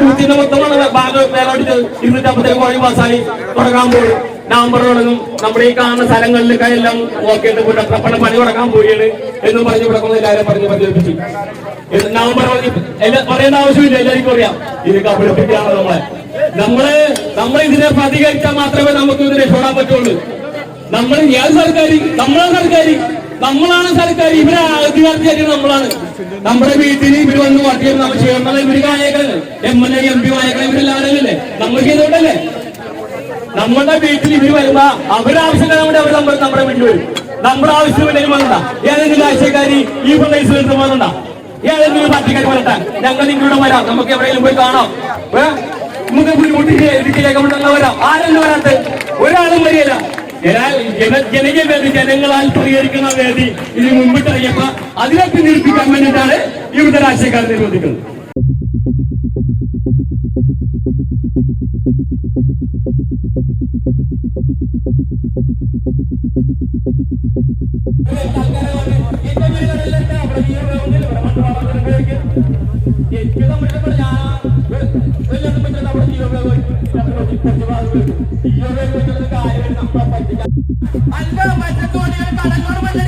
ബൂത്തിന്റെ മൊത്തമാണ് ഭാഗം മേലോട്ട് ഇരുന്നൂറ്റമ്പത്തേക്ക് കോഴി പാസ്സായി തുടങ്ങാൻ പോകും നവംബർ തുടങ്ങും നമ്മുടെ ഈ കാണുന്ന സ്ഥലങ്ങളിലൊക്കെ എല്ലാം നോക്കിയിട്ട് പുനഃപ്രപ്പണ പണി തുടങ്ങാൻ പോവുകയാണ് എന്ന് പറഞ്ഞു കൊടുക്കുന്ന എല്ലാവരും പറഞ്ഞു പ്രചരിപ്പിച്ചു. ഇത് നവംബർ പറയേണ്ട ആവശ്യമില്ല എല്ലാവർക്കും അറിയാം. ഇത് കബളിപ്പിക്കുകയാണ് നമ്മളെ. നമ്മൾ നമ്മൾ ഇതിനെ പ്രതികരിച്ചാൽ മാത്രമേ നമുക്ക് ഇത് രക്ഷപ്പെടാൻ പറ്റുള്ളൂ. നമ്മൾ ഞാൻ സർക്കാർ നമ്മളാണ് സർക്കാർ നമ്മളാണ് സർക്കാർ ഇവരെ അധികാരത്തിയായിട്ട് നമ്മളാണ്. നമ്മുടെ വീട്ടിൽ ഇവർ വന്ന് വട്ടിയും നമ്മൾ ചെയ്യണം ഇവർ കാണിയേക്കുന്നത് M L A M P അല്ലേ നമ്മൾ ചെയ്തോണ്ടല്ലേ? നമ്മുടെ വീട്ടിൽ ഇവർ വരുമ്പോ അവരുടെ ആവശ്യം നമ്മുടെ അവർ നമ്മൾ നമ്മുടെ വീട്ടിൽ വരും. നമ്മുടെ ആവശ്യമില്ലെങ്കിൽ വന്നണ്ട ഏതെങ്കിലും രാഷ്ട്രീയക്കാരി ഈ പ്രദേശത്ത് വന്നണ്ട ഏതെങ്കിലും പാർട്ടിക്കാർ വരട്ടെ. ഞങ്ങൾ ഇങ്ങോട്ട് വരാം. നമുക്ക് എവിടെയെങ്കിലും പോയി കാണാം. നമുക്ക് ബുദ്ധിമുട്ടിക്ക് ഇടുക്കിയിലേക്ക് വരാം. ആരെങ്കിലും വരാത്ത ഒരാളും വരികയില്ല. ജന- ജന- ജനകീയ വേദി ജനങ്ങളാൽ പരിഹരിക്കുന്ന വേദി ഇതിന് മുമ്പിട്ട് അറിയപ്പോ അതിനൊക്കെ നിർത്തി വേണ്ടിയിട്ടാണ് ഇവിടുത്തെ രാഷ്ട്രീയക്കാർ നിർബന്ധിക്കുന്നത് അല്ല മറ്റത്തോടെ കടലോട്